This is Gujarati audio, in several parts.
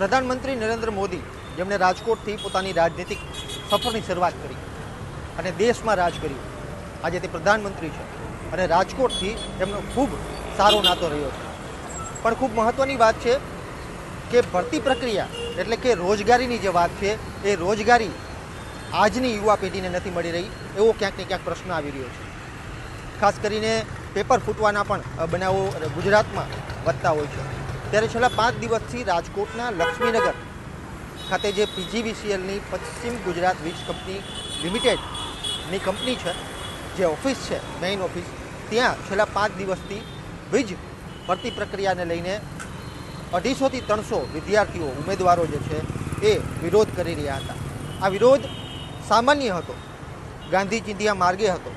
પ્રધાનમંત્રી નરેન્દ્ર મોદી જેમણે રાજકોટથી પોતાની રાજનીતિક સફરની શરૂઆત કરી અને દેશમાં રાજ કર્યું. આજે તે પ્રધાનમંત્રી છે અને રાજકોટથી એમનો ખૂબ સારો નાતો રહ્યો છે. પણ ખૂબ મહત્ત્વની વાત છે કે ભરતી પ્રક્રિયા એટલે કે રોજગારીની જે વાત છે, એ રોજગારી આજની યુવા પેઢીને નથી મળી રહી એવો ક્યાંક ને ક્યાંક પ્રશ્ન આવી રહ્યો છે. ખાસ કરીને પેપર ફૂટવાના પણ બનાવો ગુજરાતમાં વધતા હોય છે. ત્યારે છેલ્લા પાંચ દિવસથી રાજકોટના લક્ષ્મીનગર ખાતે જે પીજીવીસીએલની પશ્ચિમ ગુજરાત વીજ કંપની લિમિટેડની કંપની છે, જે ઓફિસ છે, મેઇન ઓફિસ, ત્યાં છેલ્લા પાંચ દિવસથી વીજ ભરતી પ્રક્રિયાને લઈને અઢીસોથી ત્રણસો વિદ્યાર્થીઓ, ઉમેદવારો જે છે, એ વિરોધ કરી રહ્યા હતા. આ વિરોધ સામાન્ય હતો, ગાંધી ચિંધિયા માર્ગે હતો.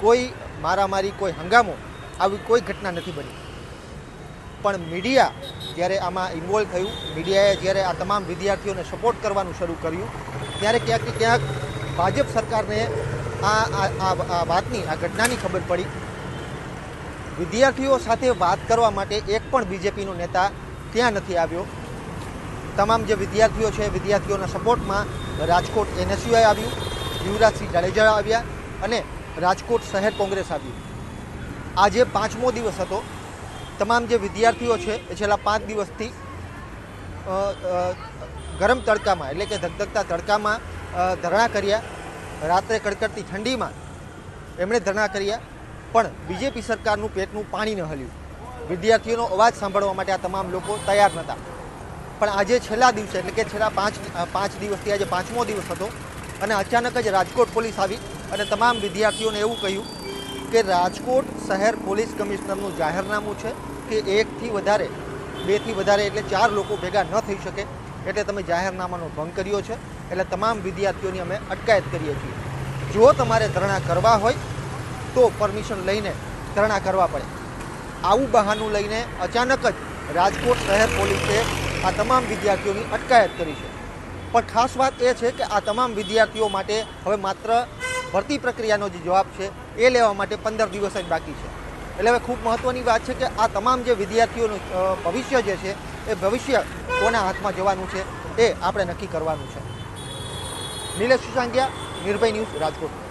કોઈ મારામારી, કોઈ હંગામો, આવી કોઈ ઘટના નથી બની. પણ મીડિયા જ્યારે આમાં ઇન્વોલ્વ થયું, મીડિયાએ જ્યારે આ તમામ વિદ્યાર્થીઓને સપોર્ટ કરવાનું શરૂ કર્યું, ત્યારે ક્યાંક ક્યાંક ભાજપ સરકારને આ- આ વાતની, આ ઘટનાની ખબર પડી. વિદ્યાર્થીઓ સાથે વાત કરવા માટે એક પણ બીજેપીનો નેતા ત્યાં નથી આવ્યો. તમામ જે વિદ્યાર્થીઓ છે, વિદ્યાર્થીઓના સપોર્ટમાં રાજકોટ એનએસયુઆઈ આવ્યું, યુવરાજસિંહ જાડેજા આવ્યા અને રાજકોટ શહેર કોંગ્રેસ આવ્યું. આજે પાંચમો દિવસ હતો. તમામ જે વિદ્યાર્થીઓ છે એ છેલ્લા પાંચ દિવસથી ગરમ તડકામાં, એટલે કે ધગધગતા તડકામાં ધરણા કર્યા. રાત્રે કડકડતી ઠંડીમાં એમણે ધરણા કર્યા. પણ બીજેપી સરકારનું પેટનું પાણી ન હલ્યું. વિદ્યાર્થીઓનો અવાજ સાંભળવા માટે આ તમામ લોકો તૈયાર નહોતા. પણ આજે છેલ્લા દિવસે, એટલે કે છેલ્લા પાંચ પાંચ દિવસથી, આજે પાંચમો દિવસ હતો, અને અચાનક જ રાજકોટ પોલીસ આવી અને તમામ વિદ્યાર્થીઓને એવું કહ્યું કે રાજકોટ શહેર પોલીસ કમિશનરનું જાહેરનામું છે કે એકથી વધારે, બેથી વધારે એટલે ચાર લોકો ભેગા ન થઈ શકે એટલે તમે જાહેરનામાનો ભંગ કર્યો છે. એટલે તમામ વિદ્યાર્થીઓની અમે અટકાયત કરીએ છીએ. જો તમારે ધરણા કરવા હોય તો પરમિશન લઈને ધરણા કરવા પડે. આવું બહાનું લઈને અચાનક જ રાજકોટ શહેર પોલીસે આ તમામ વિદ્યાર્થીઓની અટકાયત કરી છે. પણ ખાસ વાત એ છે કે આ તમામ વિદ્યાર્થીઓ માટે હવે માત્ર ભરતી પ્રક્રિયાનો જે જવાબ છે, એ લેવા માટે પંદર દિવસ જ બાકી છે. એટલે હવે ખૂબ મહત્ત્વની વાત છે કે આ તમામ જે વિદ્યાર્થીઓનું ભવિષ્ય જે છે, એ ભવિષ્ય કોના હાથમાં જવાનું છે, એ આપણે નક્કી કરવાનું છે. નિલેશ સુસાંગિયા નિર્ભય ન્યૂઝ રાજકોટ.